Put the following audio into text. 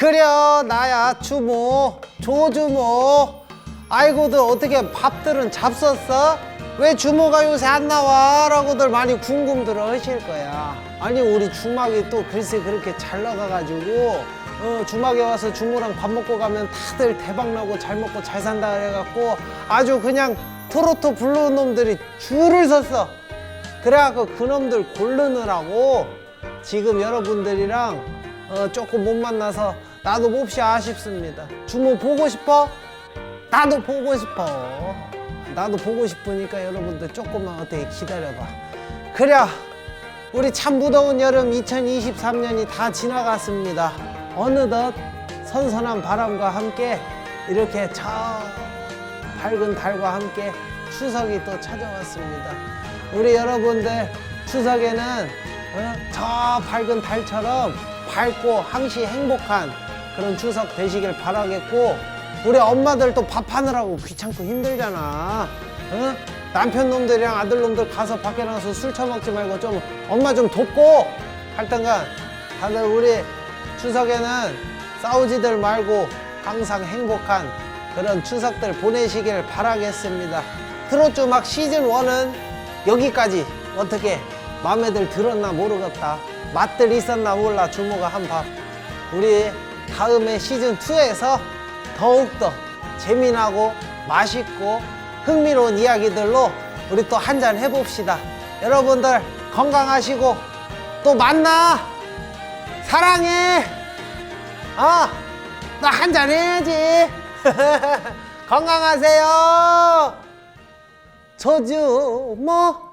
그래 나야 주모 조주모 아이고들 어떻게 밥들은 잡섰어? 왜 주모가 요새 안 나와? 라고들 많이 궁금들 하실 거야 아니 우리 주막이 또 글쎄 그렇게 잘 나가가지고 어, 주막에 와서 주모랑 밥 먹고 가면 다들 대박나고 잘 먹고 잘 산다 그래갖고 아주 그냥 트로트 부르는 놈들이 줄을 섰어 그래갖고 그놈들 고르느라고 지금 여러분들이랑 어, 조금 못 만나서 나도 몹시 아쉽습니다. 주모 보고 싶어? 나도 보고 싶어. 나도 보고 싶으니까 여러분들 조금만 어떻게 기다려봐. 그래, 우리 참 무더운 여름 2023년이 다 지나갔습니다. 어느덧 선선한 바람과 함께 이렇게 저 밝은 달과 함께 추석이 또 찾아왔습니다. 우리 여러분들 추석에는 어? 저 밝은 달처럼 밝고 항시 행복한 그런 추석 되시길 바라겠고 우리 엄마들도 밥하느라고 귀찮고 힘들잖아. 어? 남편 놈들이랑 아들 놈들 가서 밖에 나가서 술 처먹지 말고 좀 엄마 좀 돕고 할던간 다들 우리 추석에는 싸우지들 말고 항상 행복한 그런 추석들 보내시길 바라겠습니다. 트로트 음악 시즌 1은 여기까지 어떻게 마음에들 들었나 모르겠다. 맛들 있었나 몰라 주모가 한 밥. 우리 다음에 시즌 2에서 더욱더 재미나고 맛있고 흥미로운 이야기들로 우리 또 한 잔 해봅시다. 여러분들 건강하시고 또 만나. 사랑해. 아, 나 한 잔 해야지. 건강하세요. 저주 뭐